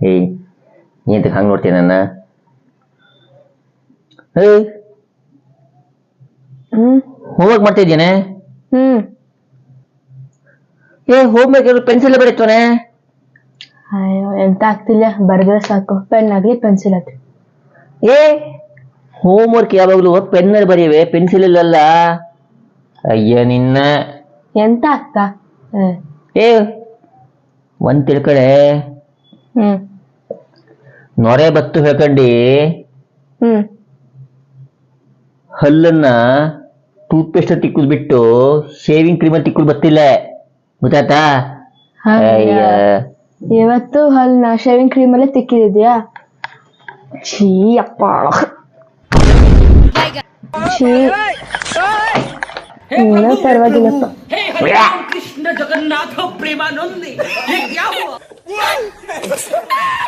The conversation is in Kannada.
ಏಯ್ ನೀ ಎಂತಕ್ಕೆ ಹಂಗೆ ನೋಡ್ತೀನಿ ನನ್ನ? ಏಯ್ ಹ್ಮ್ ಹೋಮ್ವರ್ಕ್ ಮಾಡ್ತಿದ್ದೇನೆ ಹ್ಮ್ ಏ ಹೋಮ್ವರ್ಕ್ ಇರೋ ಪೆನ್ಸಿಲ್ ಬರೀತಾನೆ ಅಯ್ಯೋ ಎಂತ ಆಗ್ತಿಲ್ಲ ಬರ್ದ್ರೆ ಸಾಕು. ಪೆನ್ ಆಗ್ಲಿ ಪೆನ್ಸಿಲ್ ಆಗ್ಲಿ. ಏ ಹೋಮ್ವರ್ಕ್ ಯಾವಾಗಲೂ ಪೆನ್ನಲ್ಲಿ ಬರೀವೆ ಪೆನ್ಸಿಲ್ ಇಲ್ಲಲ್ಲ ಅಯ್ಯ ನಿನ್ನ. ಎಂತ ಅಕ್ಕ? ಹ್ಮ್. ಏ ಒಂದ್ ತಿಳ್ಕಡೆ ಹ್ಮ್. ನೊರೆ ಬತ್ತು ಹೇಳ್ಕೊಂಡಿ. ಹ್ಮ್. ಹಲ್ಲನ್ನ ಟೂತ್ ಪೇಸ್ಟ್ ತಿಕ್ಕುದ್ ಬಿಟ್ಟು ಶೇವಿಂಗ್ ಕ್ರೀಮ್ ತಿಕ್ಕುದ್ ಬತ್ತಿಲ್ಲ ಗೊತ್ತಾಯ್ತಾ? ಅಯ್ಯ. ಇವತ್ತು ಹಲ್ನ ಶೇವಿಂಗ್ ಕ್ರೀಮ್ ಅಲ್ಲೇ ತಿಕ್ಕಿದ್ಯಾ ಛೀ ಅಪ್ಪ. कृष्ण जगन्नाथ प्रेमानंदी। ये क्या हुआ?